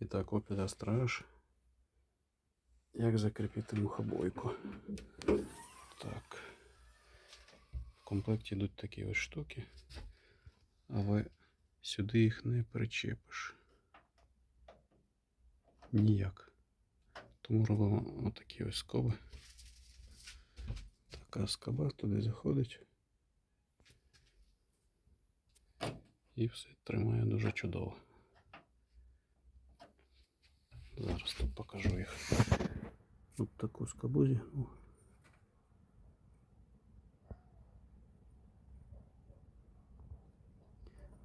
І так, опіта страж. Як закріпити мухобойку? Так. В комплекті йдуть такі ось штуки, але сюди їх не причепиш. Ніяк. Тому робимо отакі ось скоби. Така скоба туди заходить. І все тримає дуже чудово. Зараз тут покажу їх. От таку скобу зігнув.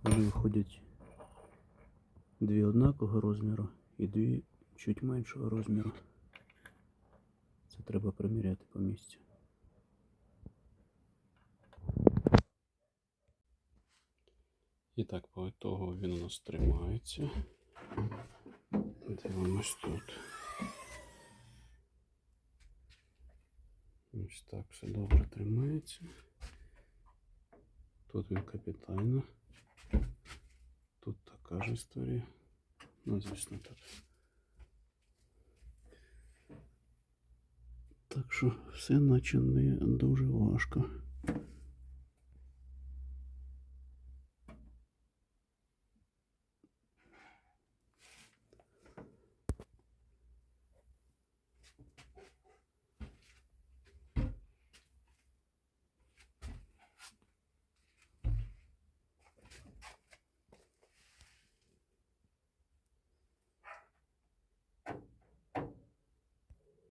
Вони виходять дві однакового розміру і дві чуть меншого розміру. Це треба приміряти по місцю. І так, по ітогу він у нас тримається. Дивимось тут. Ось так все добре тримається. Тут він капітально. Тут така ж історія. Ну, звісно, тут. Так що все наче не дуже важко.